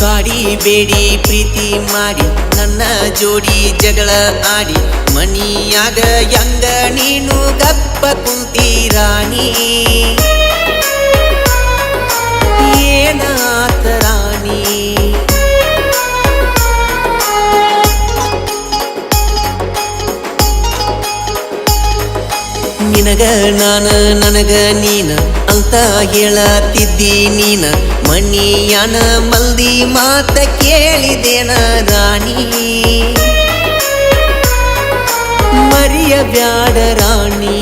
ಬೇಡಿ, ಪ್ರೀತಿ ಮಾಡಿ, ನನ್ನ ಜೋಡಿ ಜಗಳ ಆಡಿ, ಮನಿಯಾಗ ಯಂಗ ನೀನು ಗಪ್ಪ ಕುಂತಿ ರಾಣಿ ನಿನಗ ನಾನ, ನನಗ ನೀನ, ಅಂತ ಹೇಳತ್ತಿದ್ದಿ ನೀನ. ಮಣಿಯಾನ ಮಲ್ದಿ ಮಾತ ಕೇಳಿದೇನ ರಾಣಿ. ಮರಿಯ ಬ್ಯಾಡ ರಾಣಿ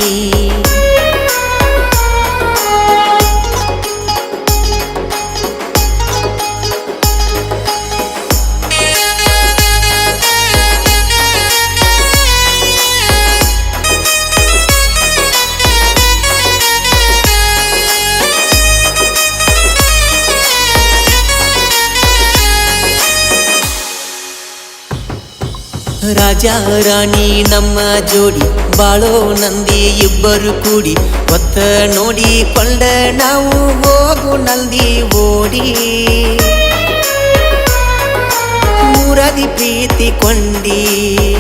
ರಾಜ, ರಾಣಿ, ನಮ್ಮ ಜೋಡಿ. ಬಾಳೋ ನಂದಿ, ಇಬ್ಬರು ಕೂಡಿ. ಒತ್ತ ನೋಡಿ ಕೊಂಡ ನಾವು ಹೋಗು ನಂದಿ ಓಡಿ. ಮೂರದಿ ಪ್ರೀತಿ ಕೊಂಡಿ.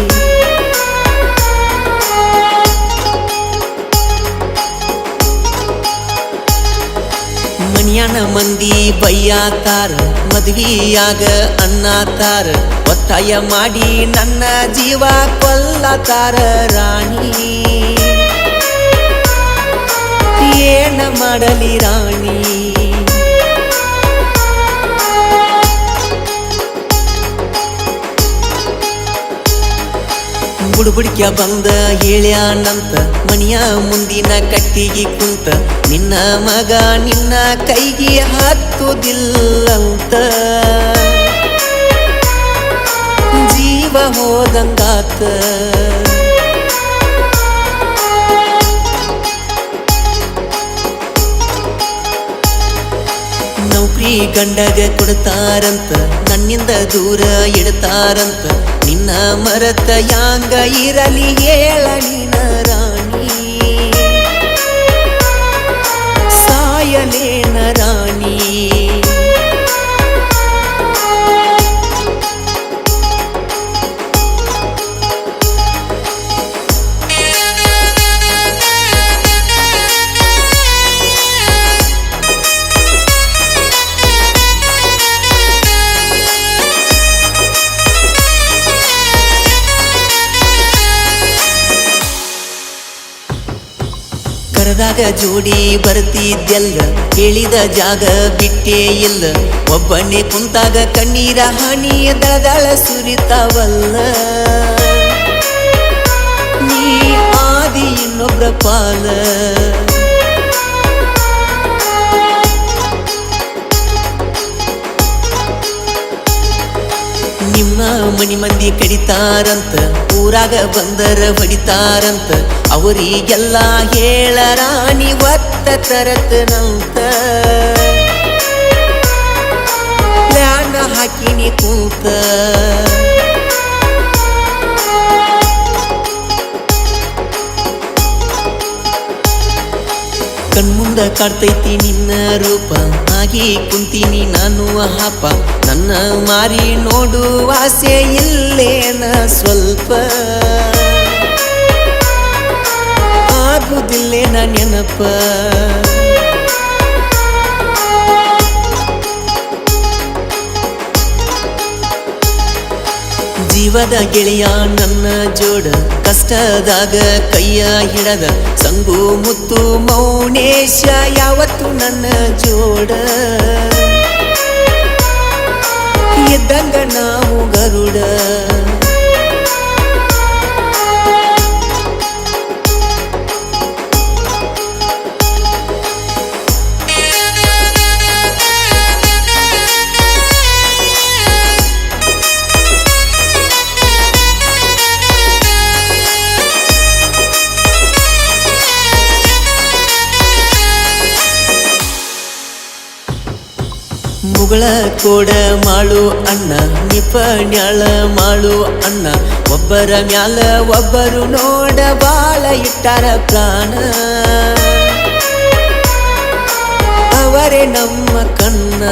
ಮನಿಯನ ಮಂದಿ ಬೈಯಾತಾರ ಮದ್ವಿಯಾಗ ಅನ್ನಾತಾರ ಒತ್ತಾಯ ಮಾಡಿ ನನ್ನ ಜೀವ ಕೊಲ್ಲತಾರ ರಾಣಿ. ಏನ ಮಾಡಲಿ ರಾಣಿ? ಬುಡುಬುಡಿಕ ಬಂದ ಹೇಳ್ಯಾನಂತ ಮನಿಯ ಮುಂದಿನ ಕಟ್ಟಿಗೆ ಕುಂತ ನಿನ್ನ ಮಗ ನಿನ್ನ ಕೈಗೆ ಹತ್ತುದಿಲ್ಲಂತ. ಜೀವ ಹೋದಂಗಾತ. ನೌಕರಿ ಗಂಡಗ ಕೊಡ್ತಾರಂತ ನನ್ನಿಂದ ದೂರ ಇಡ್ತಾರಂತ ನಿನ್ನ ಮರತ ಯಾಂಗ ಇರಲಿ ಹೇಳ ನೀನ ಕರೆದಾಗ ಜೋಡಿ ಬರ್ತಿದ್ದೆಲ್ಲ ಕೇಳಿದ ಜಾಗ ಬಿಟ್ಟೇ ಇಲ್ಲ. ಒಬ್ಬನೇ ಕುಂತಾಗ ಕಣ್ಣೀರ ಹನಿಯ ದಳದಳ ಸುರಿತಾವಲ್ಲ. ನೀ ಆದಿ ಇನ್ನೊಬ್ಬರ ಪಾಲ. ನಿಮ್ಮ ಮನಿ ಮಂದಿ ಕಡಿತಾರಂತ, ಊರಾಗ ಬಂದರ ಹೊಡಿತಾರಂತ ಅವರಿಗೆಲ್ಲ ಹೇಳ ರಾಣಿ ಒತ್ತ ತರತನಂತ. ಪ್ಲಾನ್ ಹಾಕಿನಿ ಕೂತ. ಕಣ್ಮುಂದ ಕಾಡ್ತೈತಿ ನಿನ್ನ ರೂಪ. ಆಗಿ ಕುಂತೀನಿ ನಾನು ಹಾಪ. ನನ್ನ ಮಾರಿ ನೋಡು ಆಸೆ ಇಲ್ಲೇನ ಸ್ವಲ್ಪ. ಆಗುದಿಲ್ಲೇನ ನೆನಪ. ಜೀವದ ಗೆಳೆಯ ನನ್ನ ಜೋಡ ಕಷ್ಟದಾಗ ಕೈಯ ಹಿಡದ ಸಂಗು ಮುತ್ತು ಮೌನೇಶ ಯಾವತ್ತು ನನ್ನ ಜೋಡ. ಇದ್ದಂಗ ಮುಗಳ ಕೂಡ ಮಾಳು ಅಣ್ಣ ನಿಪಣ್ಯಾಳ ಮಾಳು ಅಣ್ಣ. ಒಬ್ಬರ ಮ್ಯಾಲ ಒಬ್ಬರು ನೋಡ ಬಾಳ ಇಟ್ಟಾರ ಪ್ರಾಣ. ಅವರೇ ನಮ್ಮ ಕಣ್ಣ.